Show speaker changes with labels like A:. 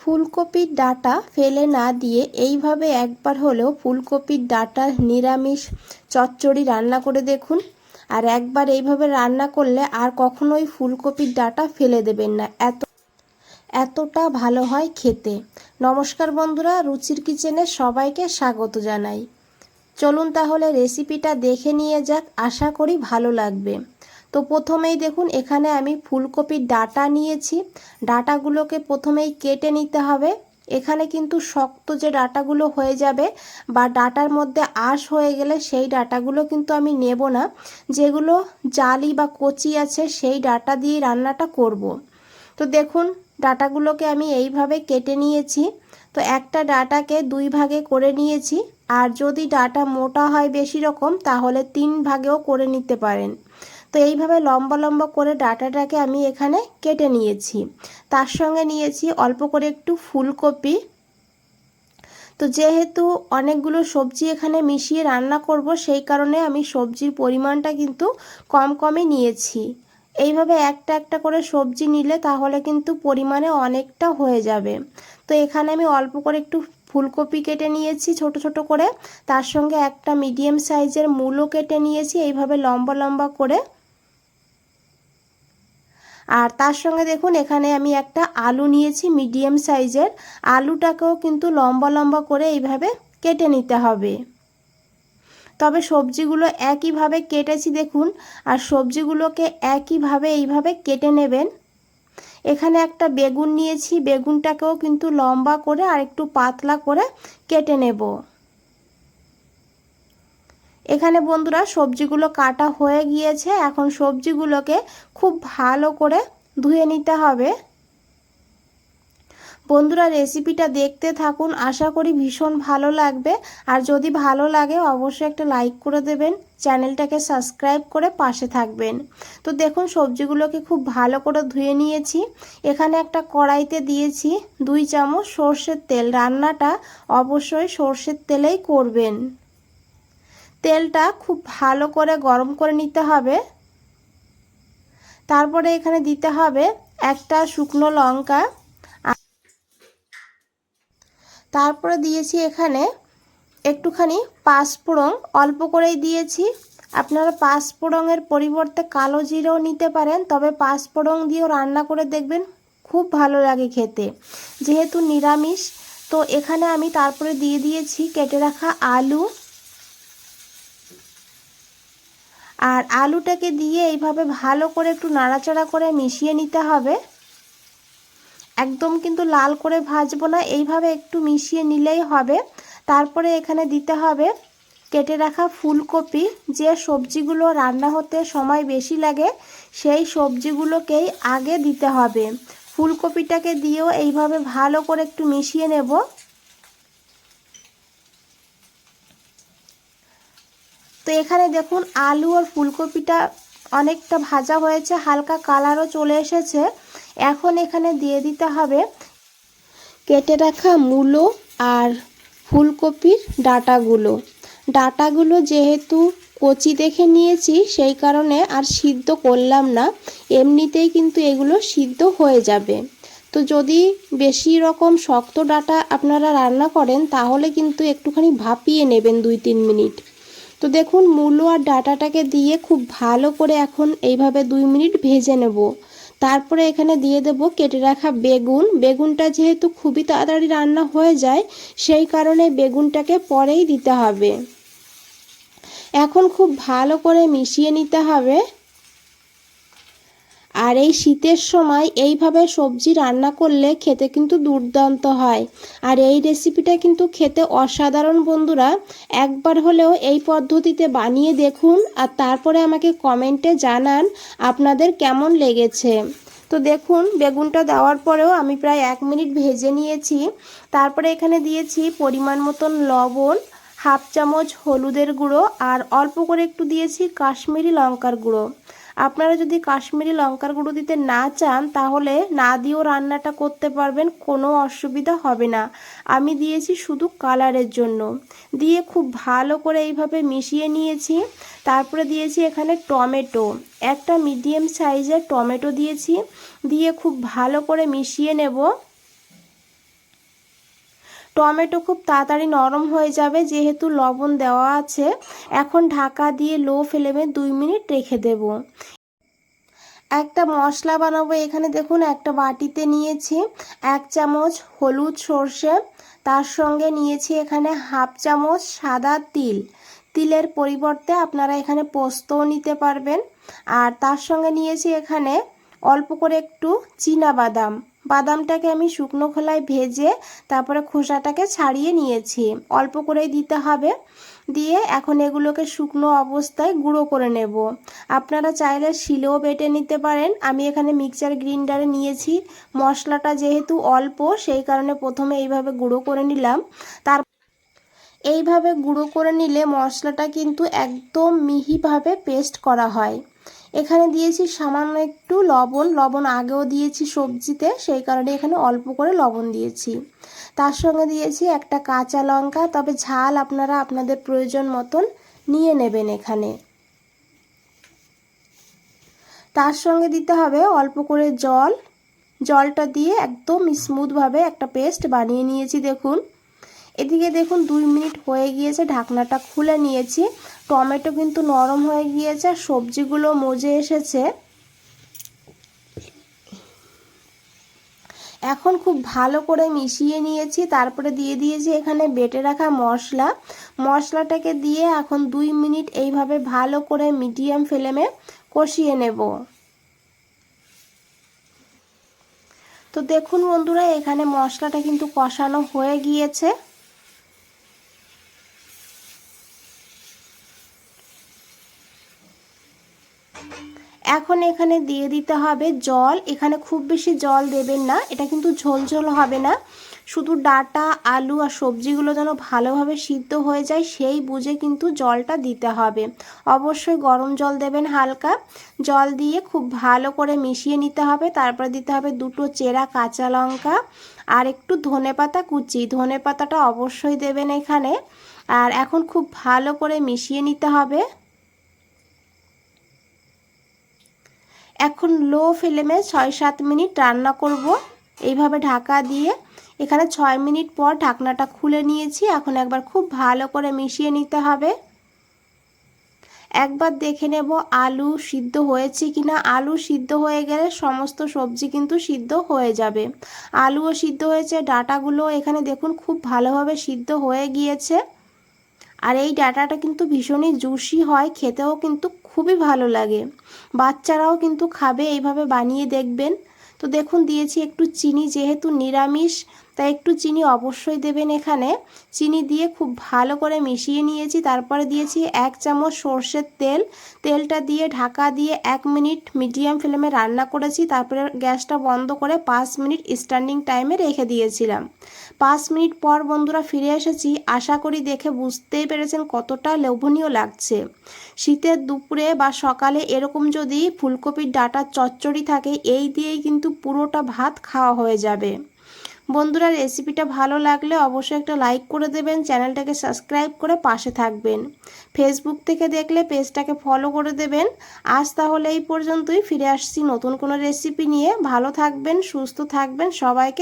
A: ফুলকপির ডাঁটা ফেলে না দিয়ে এইভাবে একবার হলেও ফুলকপির ডাঁটা নিরামিষ চচ্চড়ি রান্না করে দেখুন। আর একবার এইভাবে রান্না করলে আর কখনোই ফুলকপির ডাঁটা ফেলে দেবেন না। এত এতটা ভালো হয় খেতে। নমস্কার বন্ধুরা, রুচির কিচেনে সবাইকে স্বাগত জানাই। চলুন তাহলে রেসিপিটা দেখে নিয়ে যাক, আশা করি ভালো লাগবে। তো প্রথমেই দেখুন, এখানে আমি ফুলকপির ডাটা নিয়েছি। ডাটাগুলোকে প্রথমেই কেটে নিতে হবে। এখানে কিন্তু শক্ত যে ডাটাগুলো হয়ে যাবে বা ডাটার মধ্যে আঁশ হয়ে গেলে সেই ডাটাগুলো কিন্তু আমি নেব না। যেগুলো জালি বা কচি আছে, সেই ডাটা দিয়ে রান্নাটা করব। তো দেখুন, ডাটাগুলোকে আমি এইভাবে কেটে নিয়েছি। তো একটা ডাটাকে দুই ভাগে করে নিয়েছি। আর যদি ডাটা মোটা হয় বেশি রকম, তাহলে তিন ভাগেও করে নিতে পারেন। তো এইভাবে লম্বা লম্বা করে ডাটাটাকে আমি এখানে কেটে নিয়েছি। তার সঙ্গে নিয়েছি অল্প করে একটু ফুলকপি। তো যেহেতু অনেকগুলো সবজি এখানে মিশিয়ে রান্না করব, সেই কারণে আমি সবজির পরিমাণটা কিন্তু কম কমই নিয়েছি। এইভাবে একটা একটা করে সবজি নিলে তাহলে কিন্তু পরিমাণে অনেকটা হয়ে যাবে। তো এখানে আমি অল্প করে একটু ফুলকপি কেটে নিয়েছি ছোট ছোট করে। তার সঙ্গে একটা মিডিয়াম সাইজের মূলও কেটে নিয়েছি। এইভাবে লম্বা লম্বা করে আর তার সঙ্গে দেখুন, এখানে আমি একটা আলু নিয়েছি, মিডিয়াম সাইজের। আলুটাকেও কিন্তু লম্বা লম্বা করে এইভাবে কেটে নিতে হবে। তবে সবজিগুলো একইভাবে কেটেছি দেখুন, আর সবজিগুলোকে একইভাবে এইভাবে কেটে নেবেন। এখানে একটা বেগুন নিয়েছি, বেগুনটাকেও কিন্তু লম্বা করে আর একটু পাতলা করে কেটে নেব। এখানে বন্ধুরা সবজিগুলো কাটা হয়ে গিয়েছে। এখন সবজিগুলোকে খুব ভালো করে ধুয়ে নিতে হবে। বন্ধুরা রেসিপিটা দেখতে থাকুন, আশা করি ভীষণ ভালো লাগবে। আর যদি ভালো লাগে, অবশ্যই একটা লাইক করে দেবেন, চ্যানেলটাকে সাবস্ক্রাইব করে পাশে থাকবেন। তো দেখুন, সবজিগুলোকে খুব ভালো করে ধুয়ে নিয়েছি। এখানে একটা কড়াইতে দিয়েছি দুই চামচ সর্ষের তেল। রান্নাটা অবশ্যই সর্ষের তেলেই করবেন। তেলটা খুব ভালো করে গরম করে নিতে হবে। তারপরে এখানে দিতে হবে একটা শুকনো লঙ্কা। তারপরে দিয়েছি এখানে একটুখানি পাঁচফোড়ন, অল্প করেই দিয়েছি। আপনারা পাঁচফোড়নের পরিবর্তে কালো জিরেও নিতে পারেন, তবে পাঁচফোড়ন দিয়েও রান্না করে দেখবেন খুব ভালো লাগে খেতে। যেহেতু নিরামিষ, তো এখানে আমি তারপরে দিয়ে দিয়েছি কেটে রাখা আলু আর আলুটাকে দিয়ে এইভাবে ভালো করে একটু নাড়াচাড়া করে মিশিয়ে নিতে হবে। একদম কিন্তু লাল করে ভাজবো না, এইভাবে একটু মিশিয়ে নিলেই হবে। তারপরে এখানে দিতে হবে কেটে রাখা ফুলকপি। যে সবজিগুলো রান্না হতে সময় বেশি লাগে, সেই সবজিগুলোকেই আগে দিতে হবে। ফুলকপিটাকে দিয়েও এইভাবে ভালো করে একটু মিশিয়ে নেব। তো এখানে দেখুন আলু আর ফুলকপিটা অনেকটা ভাজা হয়েছে, হালকা কালারও চলে এসেছে। এখন এখানে দিয়ে দিতে হবে কেটে রাখা মূলো আর ফুলকপির ডাটাগুলো। ডাটাগুলো যেহেতু কচি দেখে নিয়েছি, সেই কারণে আর সিদ্ধ করলাম না। এমনিতেই কিন্তু এগুলো সিদ্ধ হয়ে যাবে। তো যদি বেশি রকম শক্ত ডাটা আপনারা রান্না করেন, তাহলে কিন্তু একটুখানি ভাপিয়ে নেবেন দুই তিন মিনিট। তো দেখুন মূলো আর ডাটাটাকে দিয়ে খুব ভালো করে এখন এইভাবে দুই মিনিট ভেজে নেব। তারপরে এখানে দিয়ে দেব কেটে রাখা বেগুন। বেগুনটা যেহেতু খুবই তাড়াতাড়ি রান্না হয়ে যায়, সেই কারণে বেগুনটাকে পরেই দিতে হবে। এখন খুব ভালো করে মিশিয়ে নিতে হবে। আর এই শীতের সময় এইভাবে সবজি রান্না করলে খেতে কিন্তু দুর্দান্ত হয়। আর এই রেসিপিটা কিন্তু খেতে অসাধারণ বন্ধুরা। একবার হলেও এই পদ্ধতিতে বানিয়ে দেখুন আর তারপরে আমাকে কমেন্টে জানান আপনাদের কেমন লেগেছে। তো দেখুন, বেগুনটা দেওয়ার পরেও আমি প্রায় এক মিনিট ভেজে নিয়েছি। তারপরে এখানে দিয়েছি পরিমাণ মতন লবণ, হাফ চামচ হলুদের গুঁড়ো আর অল্প করে একটু দিয়েছি কাশ্মীরি লঙ্কার গুঁড়ো। আপনারা যদি কাশ্মীরি লঙ্কার গুঁড়ো দিতে না চান, তাহলে না দিয়েও রান্নাটা করতে পারবেন, কোনো অসুবিধা হবে না। আমি দিয়েছি শুধু কালারের জন্য। দিয়ে খুব ভালো করে এইভাবে মিশিয়ে নিয়েছি। তারপরে দিয়েছি এখানে টমেটো। একটা মিডিয়াম সাইজের টমেটো দিয়েছি। দিয়ে খুব ভালো করে মিশিয়ে নেব। টমেটো খুব তাড়াতাড়ি নরম হয়ে যাবে, যেহেতু লবণ দেওয়া আছে। এখন ঢাকা দিয়ে লো ফ্লেমে দুই মিনিট রেখে দেব। একটা মশলা বানাবো এখানে, দেখুন, একটা বাটিতে নিয়েছি এক চামচ হলুদ সর্ষে, তার সঙ্গে নিয়েছি এখানে হাফ চামচ সাদা তিল। তিলের পরিবর্তে আপনারা এখানে পোস্তও নিতে পারবেন। আর তার সঙ্গে নিয়েছি এখানে অল্প করে একটু চীনা বাদাম বাদামটাকে আমি শুকনো খোলায় ভেজে তারপরে খোসাটাকে ছাড়িয়ে নিয়েছি। অল্প করেই দিতে হবে। দিয়ে এখন এগুলোকে শুকনো অবস্থায় গুঁড়ো করে নেব। আপনারা চাইলে শিলেও বেটে নিতে পারেন। আমি এখানে মিক্সচার গ্রিন্ডারে নিয়েছি। মশলাটা যেহেতু অল্প, সেই কারণে প্রথমে এইভাবে গুঁড়ো করে নিলাম। তার এইভাবে গুঁড়ো করে নিলে মশলাটা কিন্তু একদম মিহিভাবে পেস্ট করা হয়। এখানে দিয়েছি সামান্য একটু লবণ। লবণ আগেও দিয়েছি সবজিতে, সেই কারণে এখানে অল্প করে লবণ দিয়েছি। তার সঙ্গে দিয়েছি একটা কাঁচা লঙ্কা, তবে ঝাল আপনারা আপনাদের প্রয়োজন মতন নিয়ে নেবেন এখানে। তার সঙ্গে দিতে হবে অল্প করে জল। জলটা দিয়ে একদম স্মুথভাবে একটা পেস্ট বানিয়ে নিয়েছি, দেখুন। এদিকে দেখুন দুই মিনিট হয়ে গিয়েছে, ঢাকনাটা খুলে নিয়েছি। টমেটো কিন্তু নরম হয়ে গিয়েছে সবজিগুলো মজে এসেছে। এখন খুব ভালো করে মিশিয়ে নিয়েছি, তারপরে দিয়ে দিয়েছি এখানে বেটে রাখা মশলা। মশলাটাকে দিয়ে এখন দুই মিনিট এইভাবে ভালো করে মিডিয়াম ফ্লেমে কষিয়ে নেব। তো দেখুন বন্ধুরা, এখানে মশলাটা কিন্তু কষানো হয়ে গিয়েছে। এখন এখানে দিয়ে দিতে হবে জল। এখানে খুব বেশি জল দেবেন না। এটা কিন্তু ঝোল ঝোল হবে না। শুধু ডাটা, আলু আর সবজিগুলো যেন ভালোভাবে সিদ্ধ হয়ে যায়, সেই বুঝে কিন্তু জলটা দিতে হবে। অবশ্যই গরম জল দেবেন হালকা। জল দিয়ে খুব ভালো করে মিশিয়ে নিতে হবে। তারপর দিতে হবে দুটো চেরা কাঁচা লঙ্কা আর একটু ধনে পাতা কুচি। ধনে পাতাটা অবশ্যই দেবেন এখানে। আর এখন খুব ভালো করে মিশিয়ে নিতে হবে। এখন লো ফ্লেমে ছয় সাত মিনিট রান্না করব। এইভাবে ঢাকা দিয়ে এখানে ছয় মিনিট পর ঢাকনাটা খুলে নিয়েছি। এখন একবার খুব ভালো করে মিশিয়ে নিতে হবে। একবার দেখে নেব আলু সিদ্ধ হয়েছে কি না আলু সিদ্ধ হয়ে গেলে সমস্ত সবজি কিন্তু সিদ্ধ হয়ে যাবে। আলুও সিদ্ধ হয়েছে ডাটাগুলো এখানে দেখুন খুব ভালোভাবে সিদ্ধ হয়ে গিয়েছে। আর এই ডাটাটা কিন্তু ভীষণই জুসি হয়, খেতেও কিন্তু খুবই ভালো লাগে। বাচ্চারাও কিন্তু খাবে, এইভাবে বানিয়ে দেখবেন। তো দেখুন, দিয়েছি একটু চিনি, যেহেতু নিরামিষ তাই একটু চিনি অবশ্যই দেবেন এখানে। চিনি দিয়ে খুব ভালো করে মিশিয়ে নিয়েছি, তারপরে দিয়েছি এক চামচ সর্ষের তেল। তেলটা দিয়ে ঢাকা দিয়ে এক মিনিট মিডিয়াম ফ্লেমে রান্না করেছি, তারপরে গ্যাসটা বন্ধ করে পাঁচ মিনিট স্ট্যান্ডিং টাইমে রেখে দিয়েছিলাম। পাঁচ মিনিট পর বন্ধুরা ফিরে এসেছি, আশা করি দেখে বুঝতেই পেরেছেন কতটা লোভনীয় লাগছে। শীতের দুপুরে বা সকালে এরকম যদি ফুলকপির ডাটা চচ্চড়ি থাকে, এই দিয়েই কিন্তু পুরোটা ভাত খাওয়া হয়ে যাবে। বন্ধুরা রেসিপিটা ভালো লাগলে অবশ্যই একটা লাইক করে দেবেন, চ্যানেলটাকে সাবস্ক্রাইব করে পাশে থাকবেন। ফেসবুক থেকে দেখলে পেজটাকে ফলো করে দেবেন। আজ তাহলে এই পর্যন্তই, ফিরে আসছি নতুন কোনো রেসিপি নিয়ে। ভালো থাকবেন, সুস্থ থাকবেন, সবাইকে